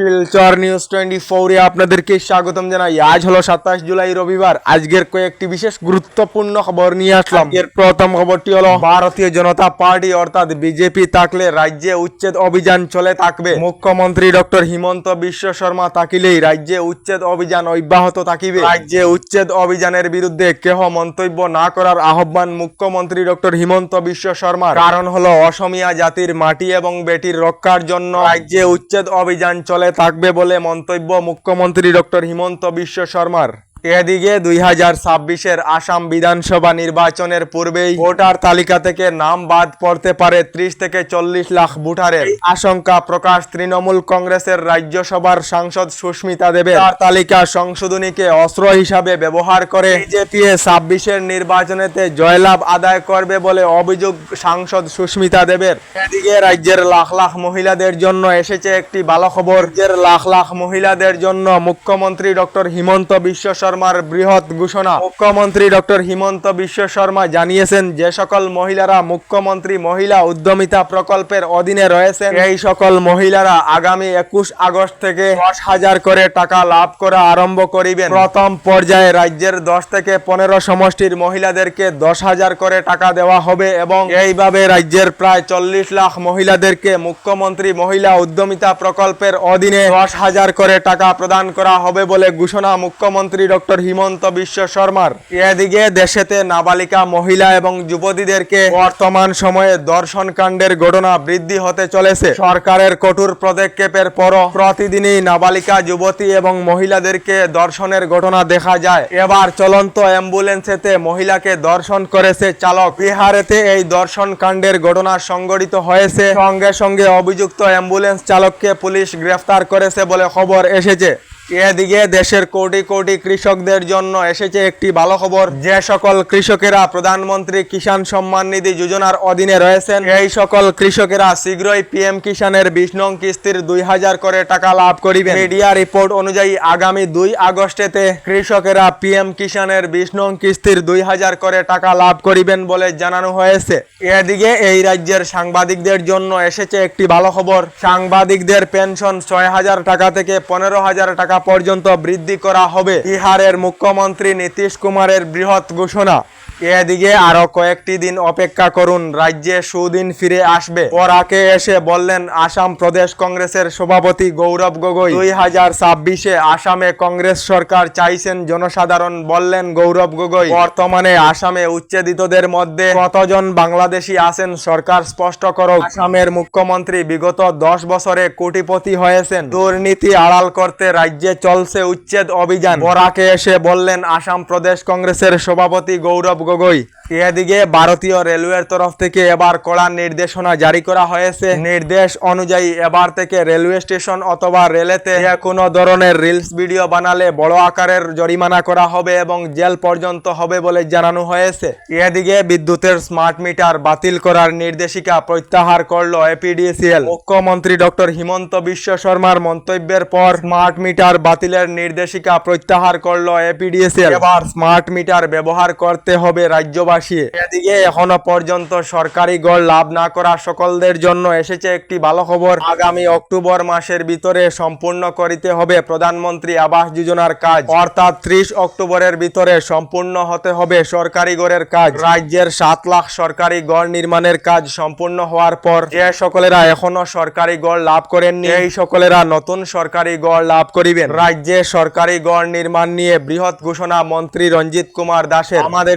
Silchar news twenty ফোরে আপনাদেরকে স্বাগতম জানাই। আজ হলো সাতাশ জুলাই রবিবার। আজকের কয়েকটি বিশেষ গুরুত্বপূর্ণ খবর নিয়ে আসলাম। এর প্রথম খবরটি হলো ভারতীয় জনতা পার্টি অর্থাৎ বিজেপি থাকলে রাজ্যে উচ্ছেদ অভিযান চলে থাকবে। মুখ্যমন্ত্রী ডক্টর হিমন্ত বিশ্ব শর্মা থাকিলেই রাজ্যে উচ্ছেদ অভিযান অব্যাহত থাকিবে। রাজ্যে উচ্ছেদ অভিযানের বিরুদ্ধে কেহ মন্তব্য না করার আহ্বান মুখ্যমন্ত্রী ডক্টর হিমন্ত বিশ্ব শর্মা কারণ হলো অসমিয়া জাতির মাটি এবং বেটির রক্ষার জন্য রাজ্যে উচ্ছেদ অভিযান চলে থাকবে বলে মন্তব্য মুখ্যমন্ত্রী ডক্টর হিমন্ত বিশ্ব শর্মার। এদিকে দুই হাজার ছাব্বিশের আসাম বিধানসভা নির্বাচনের পূর্বেই ভোটার তালিকা থেকে নাম বাদ পড়তে পারে ত্রিশ থেকে চল্লিশ লাখ ভোটারের। আশঙ্কা প্রকাশ তৃণমূল কংগ্রেসের রাজ্যসভার সাংসদ সুস্মিতা দেবের। তার তালিকা সংশোধনীকে অস্ত্র হিসাবে ব্যবহার করে বিজেপি ছাব্বিশের নির্বাচনেতে জয়লাভ আদায় করবে বলে অভিযোগ সাংসদ সুস্মিতা দেবের। এদিকে রাজ্যের লাখ লাখ মহিলাদের জন্য এসেছে একটি ভালো খবর লাখ লাখ মহিলাদের জন্য মুখ্যমন্ত্রী ডক্টর হিমন্ত বিশ্ব শর্মার বৃহৎ ঘোষণা। মুখ্যমন্ত্রী ডক্টর হিমন্ত বিশ্ব শর্মা জানিয়েছেন যে সকল মহিলারা মুখ্যমন্ত্রী মহিলা উদ্যমিতা প্রকল্পের অধীনে রয়েছেন। এই সকল মহিলারা আগামী একুশ আগস্ট থেকে দশ হাজার করে টাকা লাভ করা আরম্ভ করিবেন। প্রথম পর্যায়ে রাজ্যের দশ থেকে পনেরো সমষ্টির মহিলাদেরকে দশ হাজার করে টাকা দেওয়া হবে এবং এইভাবে রাজ্যের প্রায় চল্লিশ লাখ মহিলাদেরকে মুখ্যমন্ত্রী মহিলা উদ্যমিতা প্রকল্পের অধীনে দশ হাজার করে টাকা প্রদান করা হবে বলে ঘোষণা মুখ্যমন্ত্রী ডক্টর হিমন্ত বিশ্ব শর্মার। এদিকে দেশেতে নাবালিকা মহিলা এবং যুবতীদেরকে বর্তমান সময়ে দর্শন কাণ্ডের ঘটনা বৃদ্ধি হতে চলেছে। সরকারের কঠোর পদক্ষেপের পর প্রতিদিনই নাবালিকা, যুবতী এবং মহিলাদেরকে দর্শনের ঘটনা দেখা যায়। এবার চলন্ত অ্যাম্বুলেন্সেতে মহিলাকে দর্শন করেছে চালক। বিহারেতে এই দর্শন কাণ্ডের ঘটনা সংঘটিত হয়েছে। সঙ্গে সঙ্গে অভিযুক্ত অ্যাম্বুলেন্স চালককে পুলিশ গ্রেফতার করেছে বলে খবর এসেছে। এদিকে দেশের কোটি কোটি কৃষকদের জন্য এসেছে একটি ভালো খবর। যে সকল কৃষকেরা প্রধানমন্ত্রী কিষাণ সম্মান নিধি যোজনার অধীনে রয়েছেন, এই সকল কৃষকেরা শীঘ্রই পিএম কিষাণের বিশ নং কিস্তির দুই হাজার করে টাকা লাভ করিবে মিডিয়া রিপোর্ট অনুযায়ী আগামী দুই আগস্টেতে কৃষকেরা পিএম কিষাণের বিশ নং কিস্তির দুই হাজার করে টাকা লাভ করিবেন বলে জানানো হয়েছে। এদিকে এই রাজ্যের সাংবাদিকদের জন্য এসেছে একটি ভালো খবর। সাংবাদিকদের পেনশন ছয় হাজার টাকা থেকে পনেরো হাজার টাকা পর্যন্ত বৃদ্ধি করা হবে। বিহারের মুখ্যমন্ত্রী নীতিশ কুমারের বৃহৎ ঘোষণা। এদিকে আরও কয়েকটি দিন অপেক্ষা করুন, রাজ্যে সুদিন ফিরে আসবে। ওরাকে এসে বললেন, আসাম প্রদেশ কংগ্রেসের সভাপতি গৌরব গগৈ। দুই হাজার ছাব্বিশে আসামে কংগ্রেস সরকার চাইছেন জনসাধারণ, বললেন গৌরব গগৈ। বর্তমানে আসামে উচ্ছেদিতদের মধ্যে কতজন বাংলাদেশি আছেন সরকার স্পষ্ট করুক। আসামের মুখ্যমন্ত্রী বিগত দশ বছরে কোটিপতি হয়েছেন। দুর্নীতি আড়াল করতে রাজ্যে চলছে উচ্ছেদ অভিযান। ওরাকে এসে বললেন, আসাম প্রদেশ কংগ্রেসের সভাপতি গৌরব গগৈ, এদিকে ভারতীয় রেলওয়ের তরফ থেকে এবার কড়া নির্দেশনা জারি করা হয়েছে। নির্দেশ অনুযায়ী এবার থেকে রেলওয়ে স্টেশন অথবা রেলেতে কোনো ধরনের রিলস ভিডিও বানালে বড় আকারের জরিমানা করা হবে এবং জেল পর্যন্ত হবে বলে জানানো হয়েছে। এদিকে বিদ্যুতের স্মার্ট মিটার বাতিল করার নির্দেশিকা প্রত্যাহার করল এপিডিসিএল। মুখ্যমন্ত্রী ডক্টর হিমন্ত বিশ্ব শর্মার মন্তব্যের পর স্মার্ট মিটার বাতিলের নির্দেশিকা প্রত্যাহার করল এপিডিসিএল। এবার স্মার্ট মিটার ব্যবহার করতে হবে রাজ্যবাসী। এদিকে এখনও পর্যন্ত সরকারি গড় লাভ না করা সকলদের জন্য এসেছে একটি ভালো খবর। আগামী অক্টোবর মাসের ভিতরে সম্পূর্ণ করিতে হবে প্রধানমন্ত্রী আবাস যোজনার কাজ। অর্থাৎ ত্রিশ অক্টোবরের ভিতরে সম্পূর্ণ হতে হবে সরকারি গড়ের কাজ। রাজ্যের সাত লাখ সরকারি গড় নির্মাণের কাজ সম্পূর্ণ হওয়ার পর যে সকলেরা এখনও সরকারি গড় লাভ করেননি। এই সকলেরা নতুন সরকারি গড় লাভ করিবেন। রাজ্যে সরকারি গড় নির্মাণ নিয়ে বৃহৎ ঘোষণা মন্ত্রী রঞ্জিত কুমার দাসের। আমাদের